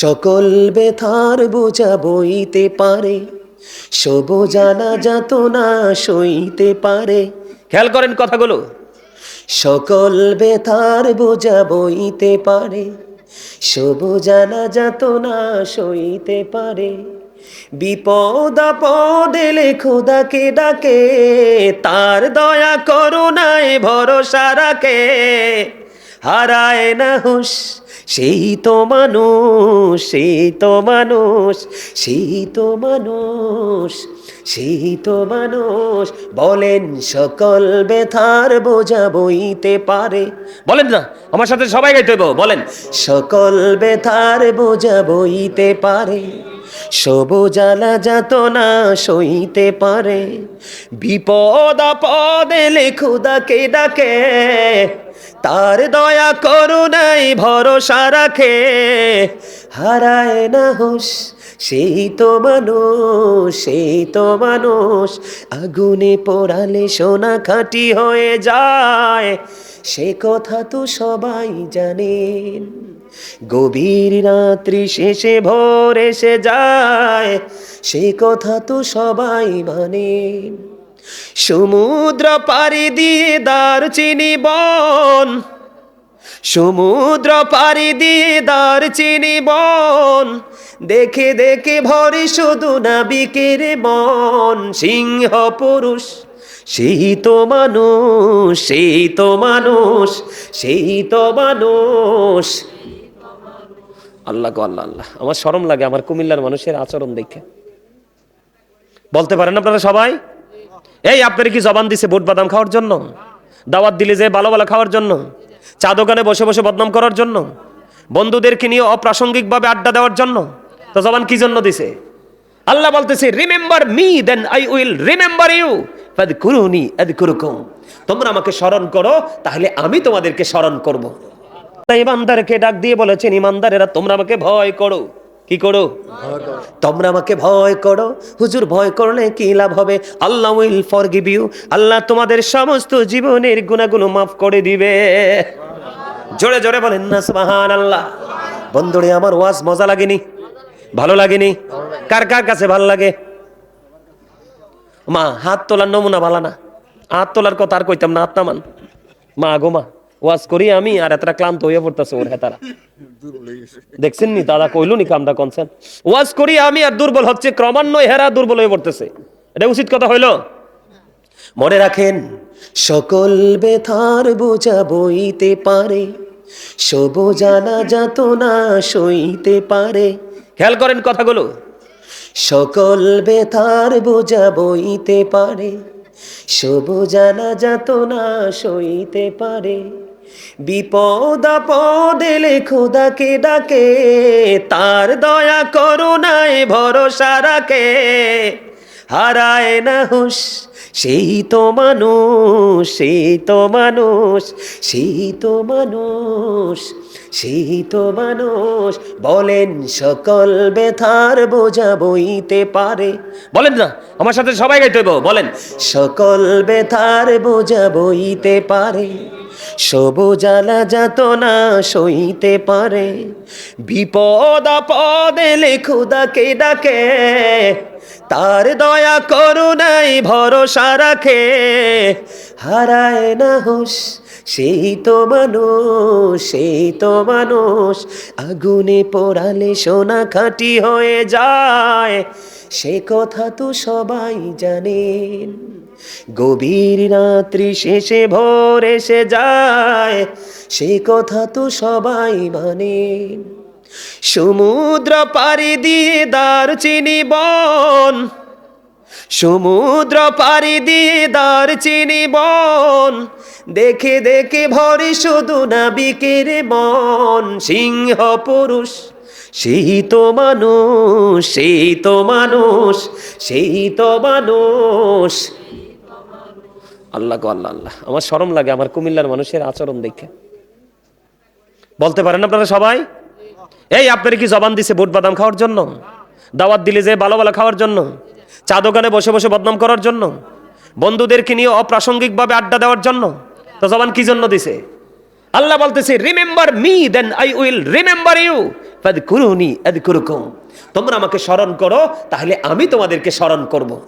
সকল বেথার বোঝা বইতে পারে সব জানা যাত না সইতে পারে। খেয়াল করেন কথাগুলো। সকল বেথার বোঝা বইতে পারে সব জানা যাত না সইতে পারে। বিপদ আপদ এলে খোদাকে ডাকে, তার দয়া করুণায় ভরসা রাখে। হারায় না হুশ সেই তো মানুষ, সেই তো মানুষ, সেই তো মানুষ, সেই তো মানুষ। বলেন, সকল বেথার বোঝা বইতে পারে। বলেন না, আমার সাথে সবাই গাইতে বলেন। সকল বেথার বোঝা বইতে পারে। সব জ্বালা যাত না সইতে পারে। বিপদ আপদ এলে খুদাকে ডাকে। তার দয়া করুণাই ভরসা রাখে। হারায় না হুশ সেই তো মানুষ, সেই তো মানুষ। আগুনে পোড়ালে সোনা খাঁটি হয়ে যায়। সে কথা তো সবাই জানেন। গভীর রাত্রি শেষে ভোর এসে যায়। সে কথা তো সবাই মানেন সমুদ্র পাড়ি দিয়ে দার চিনি বন। সমুদ্র পাড়ি দিয়ে দার চিনি বন। দেখে দেখে ভরে শুধু নাবিকের মন। সিংহ পুরুষ, সেই তো মানুষ, সেই তো মানুষ, সেই তো মানুষ। আল্লাহ গো আল্লাহ আল্লাহ। আমার শরম লাগে, আমার কুমিল্লার মানুষের আচরণ দেখে। বলতে পারেন আপনারা সবাই? এই, আপনার কি জবান দিছে বুট বাদাম খাওয়ার জন্য? দাওয়াত দিলে যে ভালো ভালো খাওয়ার জন্য? চা দোকানে বসে বসে বদনাম করার জন্য? বন্ধুদেরকে নিয়ে অপ্রাসঙ্গিকভাবে আড্ডা দেওয়ার জন্য? তো জবান কি জন্য দিছে? আল্লাহ বলতেছে remember me then I will remember you আদকুরুকুম। তোমরা আমাকে স্মরণ করো, তাহলে আমি তোমাদেরকে স্মরণ করব। তাই ইমানদারকে ডাক দিয়ে বলেছেন ইমানদারেরা তোমরা আমাকে ভয় করো। কি করো? তোমরা আমাকে ভয় করো। হুজুর ভয় করলে কি লাভ হবে? Allah will forgive you Allah তোমাদের সমস্ত জীবনের গুণাগুলো মাফ করে দিবে। জোরে জোরে বলেন না সুবহান আল্লাহ বন্ধুরে আমার ওয়াজ মজা লাগেনি? ভালো লাগেনি? কার কার কাছে ভালো লাগে? মা হাত তোলার নমুনা ভালো না। হাত তোলার কথা আর কইতাম না হাত নামান মা গো মা। ওয়াজ করি আমি আর এতটা ক্লান্ত হয়ে পড়তেছে ওর হেতারা। দেখছেন নি দাদা কইলো নি কামটা কনসেন। ওয়াজ করি আমি আর দুর্বল হচ্ছে, ক্রমান্বয়ে হেরা দুর্বল হয়ে পড়তেছে। এটা উচিত কথা হইল? মনে রাখেন, সকল বেথার বোঝা বইতে পারে সব জানা যাত না সইতে পারে। খেয়াল করেন কথাগুলো। সকল বেথার বোঝা বইতে পারে সব জানা যাত না সইতে পারে। বিপদ আপদ এলে খোদাকে ডাকে, তার দয়া করুণায় ভরসা রাখে। হারায় না হুশ, সেই তো মানুষ, সেই তো মানুষ, সেই তো মানুষ, সেই তো মানুষ। বলেন, সকল বেথার বোঝা বইতে পারে। বলেন না, আমার সাথে সবাই গাইতে বলেন। সকল বেথার বোঝা বইতে পারে। সব জ্বালা যাত না সইতে পারে। বিপদ আপদ এলে খুদাকে ডাকে। তার দয়া করুণাই ভরসা রাখে। হারায় না হুশ সেই তো মানুষ, সেই তো মানুষ। আগুনে পোড়ালে সোনা খাঁটি হয়ে যায়। সে কথা তো সবাই জানেন। গভীর রাত্রি শেষে ভোর এসে যায়। সে কথা তো সবাই মানে। সমুদ্র পাড়ি দিয়ে দার চিনি বন। সমুদ্র পাড়ি দিয়ে দার চিনি বন। দেখে দেখে ভরে শুধু নাবিকের মন। সিংহ পুরুষ, সেই তো মানুষ, সেই তো মানুষ, সেই তো মানুষ। আল্লাহ আল্লাহ আল্লাহ। আমার শরম লাগে, আমার কুমিল্লার মানুষের আচরণ দেখে। বলতে পারেন আপনারা সবাই? এই, আপনার কি জবান দিছে বুট বাদাম খাওয়ার জন্য? দাওয়াত দিলে যে ভালো ভালো খাওয়ার জন্য? চা দোকানে বসে বসে বদনাম করার জন্য? বন্ধুদেরকে নিয়ে অপ্রাসঙ্গিকভাবে আড্ডা দেওয়ার জন্য? তো জবান কি জন্য দিছে? আল্লাহ বলতেছে remember me then I will remember you তোমরা আমাকে স্মরণ করো, তাহলে আমি তোমাদেরকে স্মরণ করব।